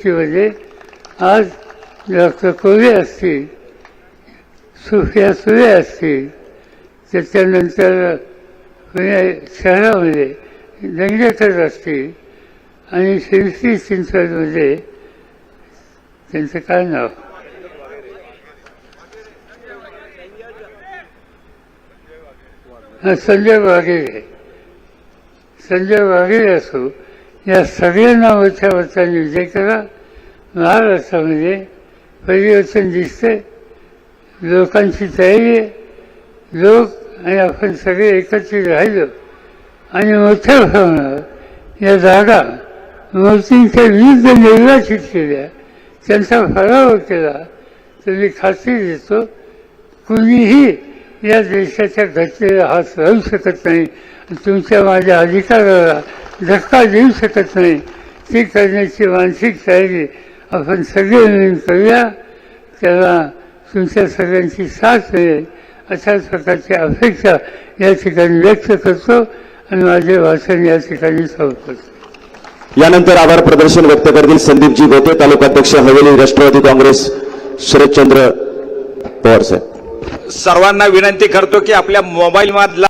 मध्ये आज जास्त कवी असतील सुफिया सुवे असतील त्याच्यानंतर शहरामध्ये दंगेकर असतील आणि शिरसी चिंचवडमध्ये त्यांचं काय नाव? हा संजय वाघेरे. संजय वाघेरे असो या सगळ्यांना मोठ्या मताने विजय करा महाराष्ट्रामध्ये परिवर्तन दिसते लोकांची तयारी आहे. लोक आणि आपण सगळे एकत्रित राहिलो. आणि मोठ्या प्रमाणावर या जागा मूर्तींच्या विरुद्ध निर्वाचित केल्या. त्यांचा फराव केला. तर मी खात्री देतो कुणीही या देशाच्या घटनेला हात राहू शकत नाही. तुमच्या माझ्या अधिकाराला धक्का देऊ शकत नाही. ती करण्याची मानसिक तयारी आपण सगळे मिळून करूया. त्याला तुमच्या सगळ्यांची साथ मिळेल. अशाच प्रकारची अपेक्षा या ठिकाणी व्यक्त करतो आणि माझे भाषण या ठिकाणी संपवतो. यानंतर आभार प्रदर्शन व्यक्त करतील संदीपजी गोते तालुकाध्यक्ष हवेली राष्ट्रवादी काँग्रेस शरदचंद्र पवार साहेब. सर्वांना विनंती करतो की आपल्या मोबाईल मधला